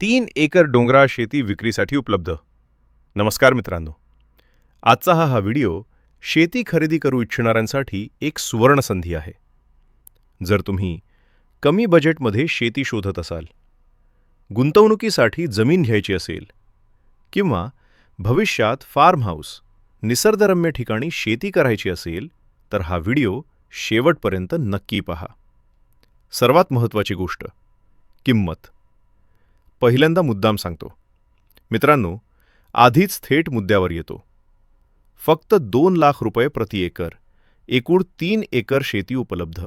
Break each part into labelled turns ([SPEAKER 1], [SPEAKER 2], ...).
[SPEAKER 1] तीन एकर डोंगराळ शेती विक्रीसाठी उपलब्ध. नमस्कार मित्रांनो. आजचा हा हा व्हिडिओ शेती खरेदी करू इच्छिणाऱ्यांसाठी एक सुवर्ण संधी आहे. जर तुम्ही कमी बजेटमध्ये शेती शोधत असाल गुंतवणुकीसाठी जमीन घ्यायची असेल किंवा भविष्यात फार्म हाऊस निसर्गरम्य ठिकाणी शेती करायची असेल तर हा व्हिडिओ शेवटपर्यंत नक्की पहा. सर्वात महत्त्वाची गोष्ट किंमत. पहिल्यांदा मुद्दाम सांगतो. मित्रांनो आधीच थेट मुद्द्यावर येतो. फक्त दोन लाख रुपये प्रति एकर एकूण तीन एकर शेती उपलब्ध.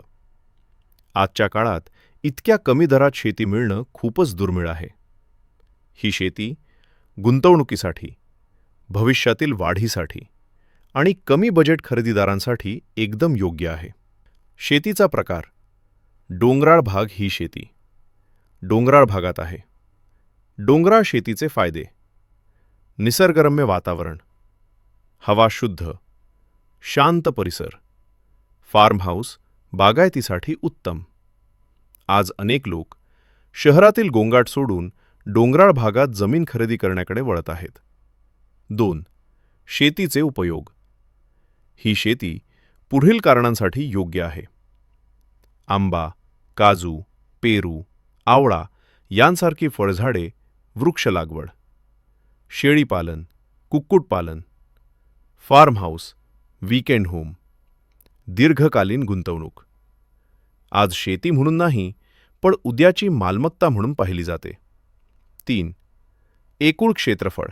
[SPEAKER 1] आजच्या काळात इतक्या कमी दरात शेती मिळणं खूपच दुर्मिळ आहे. ही शेती गुंतवणुकीसाठी भविष्यातील वाढीसाठी आणि कमी बजेट खरेदीदारांसाठी एकदम योग्य आहे. शेतीचा प्रकार डोंगराळ भाग ही शेती. डोंगराळ भागात आहे. डोंगराळ शेतीचे फायदे. निसर्गरम्य वातावरण. हवा शुद्ध. शांत परिसर. फार्म हाऊस बागायतीसाठी उत्तम. आज अनेक लोक शहरातील गोंगाट सोडून डोंगराळ भागात जमीन खरेदी करण्याकडे वळत आहेत. दोन शेतीचे उपयोग. ही शेती पुढील कारणांसाठी योग्य आहे. आंबा काजू पेरू आवळा यांसारखी फळझाडे वृक्ष लागवड शेळीपालन कुक्कुटपालन फार्म हाऊस वीकेंड होम दीर्घकालीन गुंतवणूक. आज शेती म्हणून नाही पण उद्याची मालमत्ता म्हणून पाहिली जाते. तीन एकूण क्षेत्रफळ.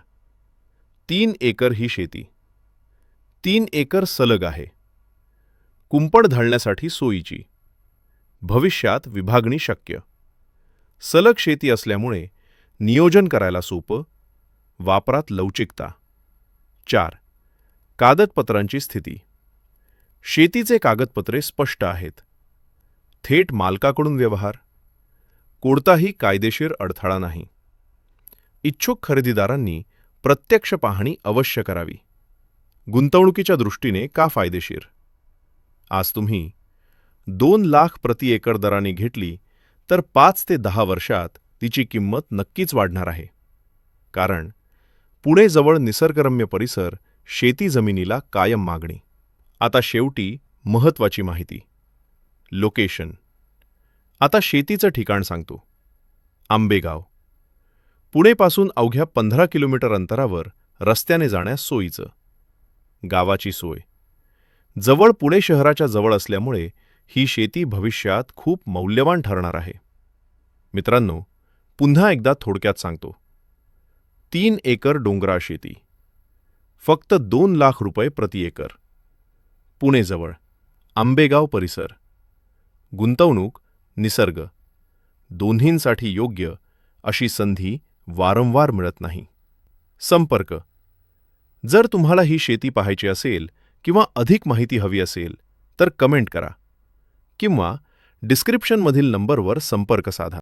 [SPEAKER 1] तीन एकर ही शेती. तीन एकर सलग आहे. कुंपण घालण्यासाठी सोयीची. भविष्यात विभागणी शक्य. सलग शेती असल्यामुळे नियोजन करायला सोपं वापरात लवचिकता. चार कागदपत्रांची स्थिती. शेतीचे कागदपत्रे स्पष्ट आहेत. थेट मालकाकडून व्यवहार. कोणताही कायदेशीर अडथळा नाही. इच्छुक खरेदीदारांनी प्रत्यक्ष पाहणी अवश्य करावी. गुंतवणुकीच्या दृष्टीने का फायदेशीर? आज तुम्ही दोन लाख प्रति एकर दराने घेतली तर पाच ते दहा वर्षात तिची किंमत नक्कीच वाढणार आहे. कारण पुणेजवळ निसर्गरम्य परिसर शेती जमिनीला कायम मागणी. आता शेवटी महत्त्वाची माहिती. लोकेशन. आता शेतीचं ठिकाण सांगतो. आंबेगाव. पुणेपासून अवघ्या पंधरा किलोमीटर अंतरावर रस्त्याने जाण्यास सोयीचं. गावाची सोय. जवळ पुणे शहराच्या जवळ असल्यामुळे ही शेती भविष्यात खूप मौल्यवान ठरणार आहे. मित्रांनो पुन्हा एकदा थोडक्यात सांगतो. तीन एकर डोंगराळ शेती. फक्त दोन लाख रुपये प्रति एकर. पुणेजवळ आंबेगाव परिसर. गुंतवणूक निसर्ग. दोन्हींसाठी योग्य अशी संधी वारंवार मिळत नाही. संपर्क. जर तुम्हाला ही शेती पाहायची असेल किंवा अधिक माहिती हवी असेल तर कमेंट करा किंवा डिस्क्रिप्शनमधील नंबरवर संपर्क साधा.